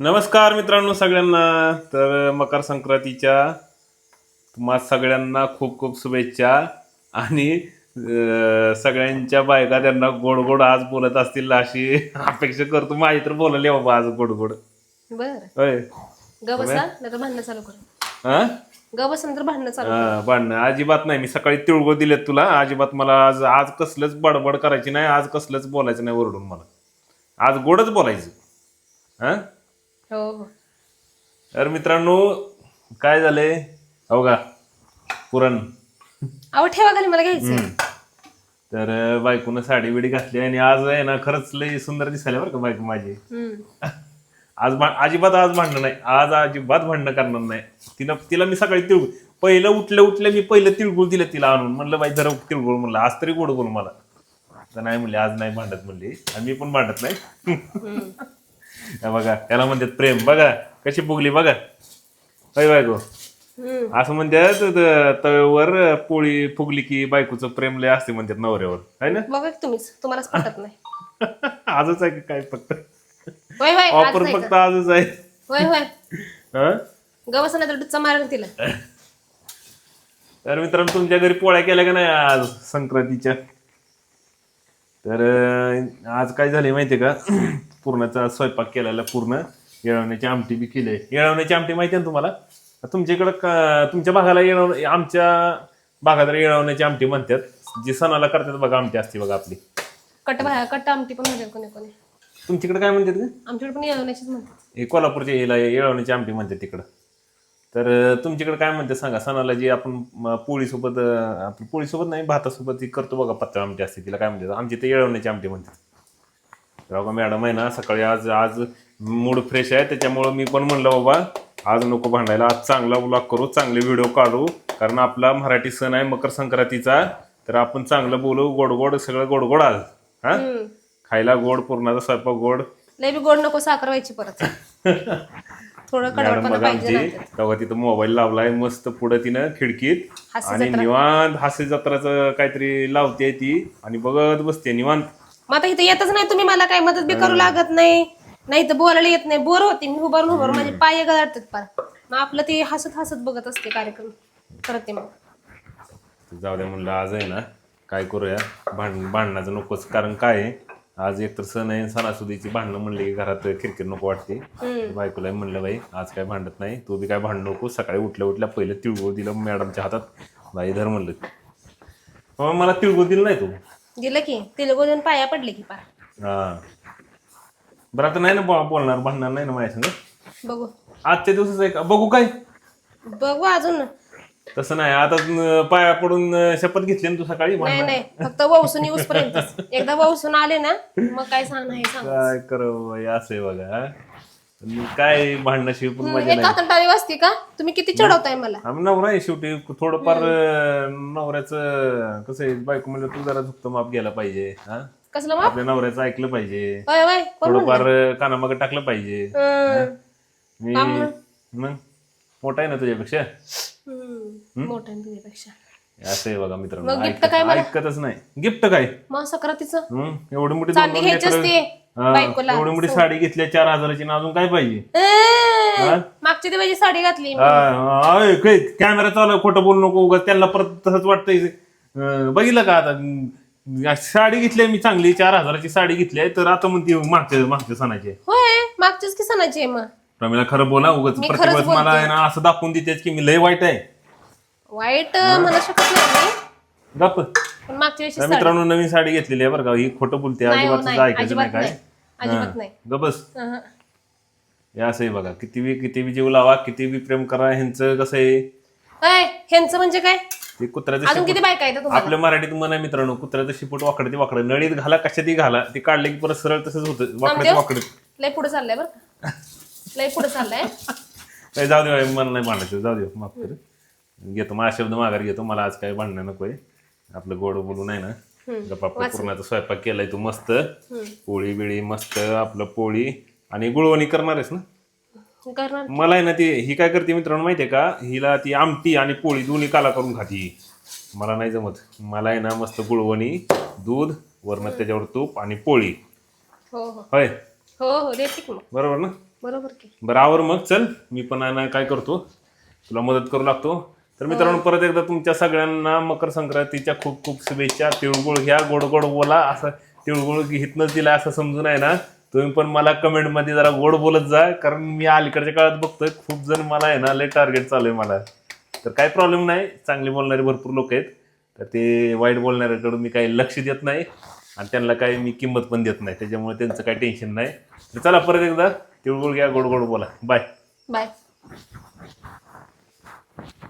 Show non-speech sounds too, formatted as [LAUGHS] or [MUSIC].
नमस्कार मित्रांनो सगळ्यांना. तर मकर संक्रांतीच्या तुम्हा सगळ्यांना खूप खूप शुभेच्छा. आणि सगळ्यांच्या बायका त्यांना गोड गोड आज बोलत असतील अशी अपेक्षा करतो. माझी तर बोलले बाबा आज गोड गोड. बर. होय. भांडणं अजिबात नाही. मी सकाळी तिळगुळ दिलेत तुला. अजिबात मला आज आज कसलंच बडबड करायची नाही. आज कसलंच बोलायचं नाही ओरडून मला. आज गोडच बोलायचं. हा हो. हो तर मित्रांनो काय झालंय हो का पुरण. अहो ठेवा खाली मला घ्यायचं तर बायकोनं साडी बिडी घातली आणि आज आहे ना खरंच लई सुंदर दिसायला बरं का बायको माझी. हम्म. आज भा- अजिबात आज भांडणं नाही. आज अजिबात भांडणं करणार नाही. तिनं तिला मी सकाळी तिळगुळ पहिलं उठल्या उठल्या मी पहिलं तिळगुळ दिलं तिला आणून. म्हणलं बाई जरा तिळगुळ म्हणलं. आज तरी गोड बोल मला. तर नाही म्हणले आज नाही भांडत म्हणली. आणि मी पण भांडत नाही. हे बघा त्याला म्हणतात प्रेम. बघा कशी फुगली बघा. होय बायको. असं म्हणतात त- तव्यावर पोळी फुगली की बायकोचं प्रेम लय असते म्हणतात नवऱ्यावर. है ना? बघा की तुम्हीच. तुम्हालाच पटत नाही. [LAUGHS] आजच आहे की काय फक्त? होय होय आज ऑफर नाही फक्त? आजच आहे. होय होय. हं? तर डुच्चा मारेल तिला. [LAUGHS] तर मित्रांनो तुमच्या घरी पोळ्या केल्या का नाही आज? संक्रांतीच्या. तर आज काय झाले माहितीये का? [CLEARS THROAT] पूर्णाचा स्वयंपाक केलेला पूर्ण. येळवण्याची आमटी बी केली. येळवण्याची आमटी माहिती आहे ना तुम्हाला? तुमच्या इकडं का- तुमच्या भागाला येळव आमच्या भागात येळवण्याची आमटी म्हणतात. जी सणाला करतात बघा आमटी असते बघा आपली. कट भा कट आमटी पण म्हणतात कोणी कोणी. तुमच्याकडे काय म्हणतात का आमच्याकडे पण येवण्याचीच म्हणतात. हे कोल्हापूरच्या याला येळवण्याची आमटी म्हणते तिकडं. तर तुमच्याकडे काय म्हणते सांगा? सणाला जी आपण म, पोळीसोबत अं, आपली पोळीसोबत नाही भातासोबत ती करतो बघा पत्ता आमटी असते तिला काय म्हणते आमची ते येळवण्याची आमटी म्हणते तर बघा मॅडम आहे ना सकाळी आज आज मूड फ्रेश आहे त्याच्यामुळं मी पण म्हणलं बाबा आज नको भांडायला आज चांगला ब्लॉग करू चांगले व्हिडिओ काढू कारण आपला मराठी सण आहे मकर संक्रांतीचा तर आपण चांगलं बोलू गोड गोड सगळं गोड गोड आज. हा. खायला गोड पूर्णाचा स्वयंपाक गोड. लय बी गोड नको साखर व्हायची परत. [LAUGHS] थोडं मॅडम कडवटपणा बघा पाहिजे आमची तेव्हा तिथं मोबाईल लावलाय मस्त पुढं तिनं खिडकीत. हास्य आणि निवांत हास्य जत्राचं काहीतरी लावते ती आणि बघत बसते निवांत. मग आता इथे येतच नाही तुम्ही मला काही मदत बी करू लागत नाही. नाही तर बोलायला येत नाही. बोर होते मी उभारून उभारून माझे पाय गळतात पार. मग आपलं ते हसत हसत बघत असते कार्यक्रम. करते मग. जाऊ द्या म्हणलं आज आहे ना काय करूया? भांड भांडणाचं नकोच. कारण काय आहे, आज एकतर सण आहे सणासुदीची भांडणं म्हणले की घरात किरकिर नको वाटते. बायकोला म्हणलं बाई आज काय भांडत नाही तू बी काय भांडू नको. सकाळी उठल्या उठल्या पहिलं तिळगुळ दिलं मॅडमच्या हातात. बाई धर म्हणलं. मग मला तिळगुळ दिलं नाही तू. दिलं की तिला देऊन पाया पडले की पार. हा. बरं आता नाही ना बोलणार भांडणार नाही ना माझ्या संग? बघू. आजच्या दिवसाच आहे का बघू काय? बघू अजून. तसं नाही. आता न- पाया पडून शपथ घेतली ना तू सकाळी? नाही नाही. फक्त वौसून येऊस पर्यंत एकदा वौसून आले ना मग काय सांग हे सांग. काय करू बाई, असं आहे बघा हा? आणि काय भांडणाशिवाय पण मजा एक नाही. हातात टाळी वाजते का? तुम्ही किती चढवताय मला? आम्ही नवरा आहे शेवटी. थोडंफार अं, नवऱ्याचं कसं आहे बायको म्हणलं तू जरा झुकतं माप गेला पाहिजे हा. कसलं मग आपल्या नवऱ्याचं ऐकलं पाहिजे. वय वय कोण थोडंफार अं, कानामागं टाकलं पाहिजे. मी मग मोठा आहे ना तुझ्यापेक्षा? असं आहे बघा मित्रांनो. मग gift ऐकत- काय मला? ऐकतच नाही. गिफ्ट काय? मग सक्रातीचं. हं? एवढी मोठी चांदी दोन- दोन घ्यायची लेकरं- असते. हा, बायकोला. एवढी मोठी साडी घेतली चार हजाराची ना अजून काय पाहिजे? मागच्या दिवशी साडी घातली. कॅमेरा चालू आहे, खोटं बोलू नको उगाच. त्यांना परत तसंच वाटतंय. अं, बघितलं का आता? अं, साडी घेतली मी चांगली. चार हजाराची साडी घेतली आहे. तर आता म्हणते मागच्या मागच्या सणाची. होय मागच्याच की सणाची आहे मग? प्रमिला खरं बोला उगाच मी प्रत्येक वेळेस मला आहे ना असं दाखवून देतेच की मी लय वाईट आहे. वाईट म्हणू शकत नाही. मी. पण मागच्या मित्रांनो नवीन साडी घेतलेली आहे बरं का. ही खोटं बोलते नाही हो, अजिबात नाही. तुझं ऐकायचं अजिबात नाही काय. नाही. अजिबात नाही. गबस अहं. हे असं आहे बघा किती बी किती बी जीव लावा किती बी प्रेम करा ह्यांचं कसं आहे? अय, ह्यांचं म्हणजे काय? ते कुत्र्याचं अजून शिपूट. किती बायका आहेत तुम्हाला? आपल्या मराठीत म्हण आहे मित्रांनो कुत्र्याचं शिपूट वाकडं ते वाकडं. नळीत घाला कशातही घाला. ते काढले की परत सरळ तसंच होतं. वाकडं ते वाकडं. लय पुढे चाललंय बरं का. [LAUGHS] लय पुढे चाललंय. काय जाऊ दे बाई, मला नाही भांडायचं जाऊ दे माफ कर. घेतो माझा शब्द माघार घेतो मला आज काय भांडणं नकोय आपलं गोड बोलून आहे ना गप्पा पूर्णाचा स्वयंपाक केलाय तू मस्त. पोळी बिळी मस्त आपलं पोळी आणि गुळवणी करणार आहेस ना? करणार मला आहे ना ती ही काय करते मित्रांनो माहितीये का? हिला ती आमटी आणि पोळी दोन्ही काला करून खाती. मला नाही जमत. मला आहे ना मस्त गुळवणी दूध वरण त्याच्यावर तूप आणि पोळी. हो हो. होय? हो हो देते की मग. बरोबर ना? बरोबर की. बरं आवर मग चल. मी पण आहे ना काय करतो? तुला मदत करू लागतो. तर मित्रांनो परत एकदा तुमच्या सगळ्यांना मकर संक्रांतीच्या खूप खूप शुभेच्छा तिळगुळ घ्या गोड गोड बोला. असं तिळगुळ हितनंच दिला असं समजून आहे ना? तुम्ही पण मला कमेंटमध्ये जरा गोड बोलत जा कारण मी अलीकडच्या काळात बघतोय खूप जण मला आहे ना लय टार्गेट चालू आहे मला. तर काही प्रॉब्लेम नाही चांगले बोलणारे भरपूर लोक आहेत. तर ते वाईट बोलणाऱ्याकडून मी काही लक्ष देत नाही आणि त्यांना काही मी किंमत पण देत नाही त्याच्यामुळे त्यांचं काही टेन्शन नाही. तर चला परत एकदा. तिळगुळ घ्या गोड गोड बोला. बाय. बाय.